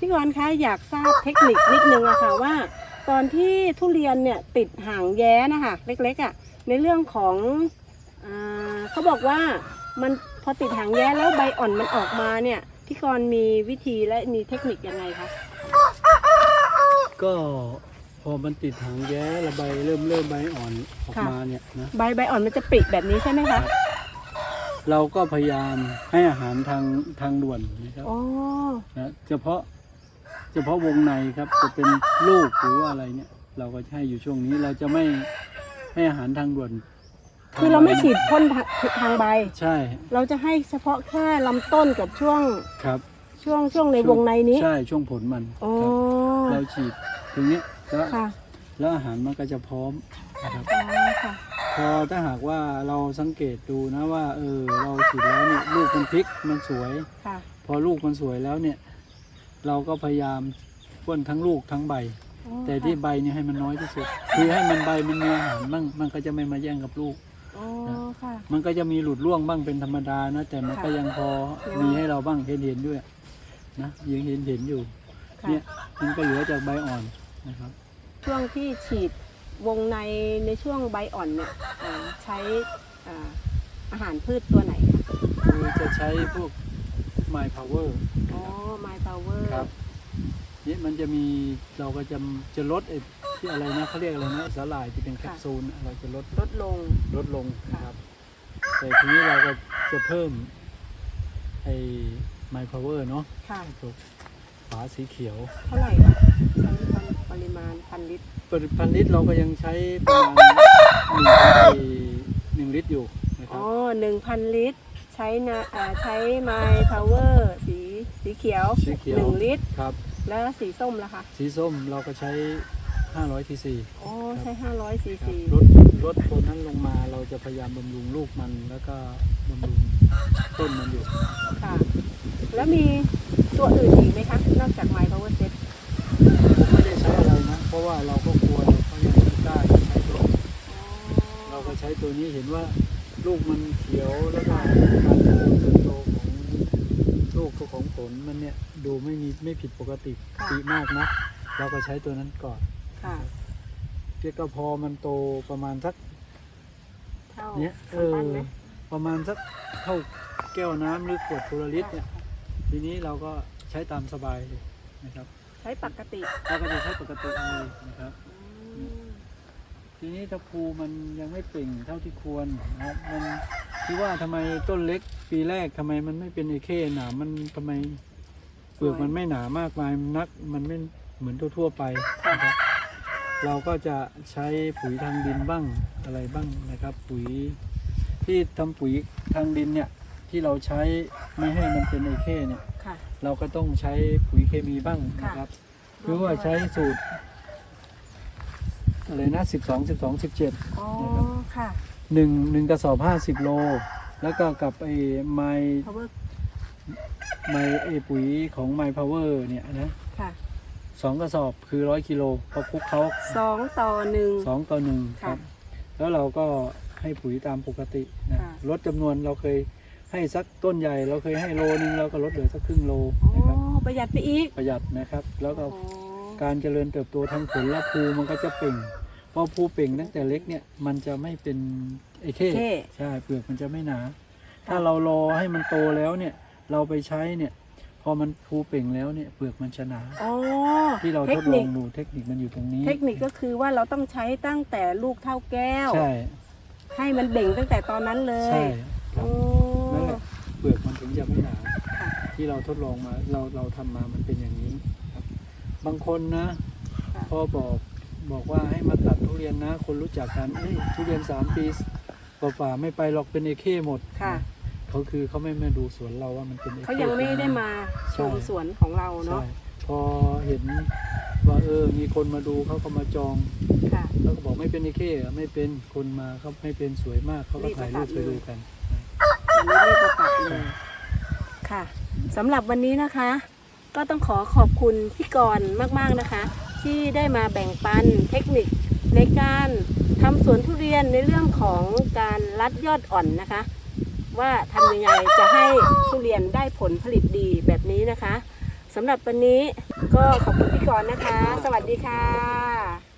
พี่กรณ์คะอยากทราบเทคนิคนิดนึงอะค่ะว่า ตอนที่ทุเรียนเนี่ยติดหางแย้นะคะเล็กๆอะในเรื่องของอาเขาบอกว่ามันพอติดหางแย้แล้วใบอ่อนมันออกมาเนี่ยพี่กรณ์มีวิธีและมีเทคนิคยังไงคะก็พอมันติดหางแย้ระบายเริ่มเริ่มใบอ่อนออกมาเนี่ยนะใบใบอ่อนมันจะปริแบบนี้ใช่ไหมคะเราก็พยายามให้อาหารทางทางด่วนนะครับอ๋อนะเฉพาะ เฉพาะวงในครับจะเป็นลูกหรือว่าอะไรเนี่ย เราก็ให้อยู่ช่วงนี้เราจะไม่ให้อาหารทางด่วนคือเราไม่ฉีดพ่นทางทางใบ ใช่เราจะให้เฉพาะแค่ลำต้นกับช่วงครับ ช่วงช่วงในวงในนี้ใช่ช่วงผลมันอ๋อครับเราฉีดตรงเนี้ยแล้วค่ะแล้วอาหารมันก็จะพร้อมนะครับ อ๋อค่ะ พอถ้าหากว่าเราสังเกตดูนะว่า เออ เราฉีดแล้วเนี่ยลูกมันพลิกมันสวย ค่ะ พอลูกมันสวยแล้วเนี่ย เราก็พยายามพ่นทั้งลูกทั้งใบอ๋อแต่ที่ค่ะใบเนี่ยให้มันน้อยที่สุด คือให้มันใบมันมีอาหารบ้างมันก็จะไม่มาแย่งกับลูกอ๋อค่ะ มันก็จะมีหลุดร่วงบ้างเป็นธรรมดานะ แต่มันค่ะก็ยังพอมีให้เราบ้างเห็นเห็นๆด้วยนะยังเห็นเห็นๆอยู่ ค่ะ เนี่ยมันก็เหลือจากใบอ่อนนะครับ ช่วงที่ฉีดวงในในช่วงใบอ่อนเนี่ยอ่าใช้อ่าอาหารพืชตัวไหนคะ คือจะใช้พวก My Power อ๋อ My Power ครับนี่มันจะมีเราก็จะจะลดไอ้ที่อะไรนะเขาเรียกอะไรนะสาหร่ายที่เป็นแคปซูลน่ะเราจะลดลดลงลดลงนะครับ แต่ทีนี้เราก็จะเพิ่มไอ้ My Power เนาะค่ะตัวฝาสีเขียว เท่าไหร่คะใช้ปริมาณพันลิตรปริพันลิตรเราก็ยังใช้ประมาณหนึ่งหนึ่งลิตรอยู่นะคอ๋รัอบหนึ่งพันลิตรใช้นะอ่าใช้ My Power สีสีเขียวสีเขียว หนึ่งลิตร ครับ แล้วสีส้มล่ะคะสีส้มเราก็ใช้ 500ทีซีอ๋อใช้ห้าร้อยซีครับซีลดลดตัวนั้นลงมาเราจะพยายามบำรุงลูกมันแล้วก็บำรุงต้นมันอยู่ ค่ะ แล้วมีตัวอื่นอีกไหมคะ นอกจาก My Power Set ผมไม่ได้ใช้อะไรนะ เพราะว่าเราก็กลัวเราก็ยังไม่กล้าจะใช้ตัวนี้เราก็ใช้ตัวนี้เห็นว่าลูกมันเขียวแล้วก็การเจริญเติบโตของลู กของผลมันเนี่ยดูไม่มีไม่ผิดปกติค่ะดีมากนะเราก็ใช้ตัวนั้นก่อนค่ะ เพียงก็พอมันโตประมาณสักเท่าเนี้ยเออปั้นไหมประมาณสักเท่าแก้วน้ำหรือขวดโพลาริสเนี่ยทีนี้เราก็ใช้ตามสบายเลยนะครับใช้ปกติเราก็จะใช้ปกติเลยนะครับ อืมทีนี้ถ้าภูมันยังไม่เปล่งเท่าที่ควรนะครับมัน ที่ว่าทำไมต้นเล็กปีแรกทำไมมันไม่เป็นไอเคหนามันทำไมเปลือกมันไม่หนามากมายนักมันไม่เหมือนทั่วๆไปนะครับ เราก็จะใช้ปุ๋ยทางดินบ้างอะไรบ้างนะครับ ปุ๋ยที่ทำปุ๋ยทางดินเนี่ยที่เราใช้ไม่ให้มันเป็นไอเคเนี่ย ค่ะ เราก็ต้องใช้ปุ๋ยเคมีบ้างนะครับ หรือว่าใช้สูตรอะไรนะสิบสองสิบสองสิบเจ็ด อ๋อ ค่ะ หนึ่งหนึ่งกระสอบห้าสิบโล แล้วก็กับไอ้ไม Power ไมไอ้ปุ๋ยของไมพาวเวอร์เนี่ยนะค่ะสองกระสอบคือร้อยกิโลพอคลุกเขาสองต่อหนึ่ง สองต่อหนึ่งคค่ะรับ แล้วเราก็ให้ปุ๋ยตามปกตินะค่ะ ลดจำนวนเราเคยให้สักต้นใหญ่ เราเคยให้โลนึงเราก็ลดเหลือสักครึ่งโลอ๋อนะครับประหยัดไปอีกประหยัดนะครับ แล้วก็อ๋อการเจริญเติบโตทางผลและภูมันก็จะเปล่ง พอภูเปล่งตั้งแต่เล็กเนี่ยมันจะไม่เป็นไอเข้เท่ใช่เปลือกมันจะไม่หนา ถ้าเรารอให้มันโตแล้วเนี่ย เราไปใช้เนี่ย พอมันภูเปล่งแล้วเนี่ยเปลือกมันจะหนา อ๋อที่เราเททคดลนิองคดูเทคนิคมันอยู่ตรงนี้เทคนิคก็คือว่าเราต้องใช้ตั้งแต่ลูกเท่าแก้ว ใช่ให้มันเบ่งตั้งแต่ตอนนั้นเลยใช่ครับโอ้นั่นแหละเปลือกมันถึงจะไม่หนา ค่ะที่เราทดลองมาเราเราทำมามันเป็นอย่างนี้ครับ บางคนนะค่ะพอบอก บอกว่าให้มาตัดทุเรียนนะ คนรู้จักกันเอ้ยทุเรียนสามปีกว่าๆไม่ไปหรอกเป็นเอเคหมดค่ะ เขาคือเขาไม่มาดูสวนเราว่ามันเป็น AK เขายังไม่ได้มาชมใช่สวนของเราเนาะใช่พอเห็นว่าเออ มีคนมาดูเขาก็มาจองค่ะแล้วก็บอกไม่เป็นเอเคไม่เป็นคนมาเขาไม่เป็นสวยมากเขาก็ถ่ายรูปไปดูกันอันนี้รีบมาตัดเลยค่ะสำหรับวันนี้นะคะ ก็ต้องขอขอบคุณพี่กรณ์มาก ๆ นะคะ ที่ได้มาแบ่งปันเทคนิคในการทำสวนทุเรียนในเรื่องของการรัดยอดอ่อนนะคะ ว่าทำยังไงจะให้ทุเรียนได้ผลผลิตดีแบบนี้นะคะสำหรับวันนี้ก็ขอบคุณพี่กรณ์นะคะ สวัสดีค่ะ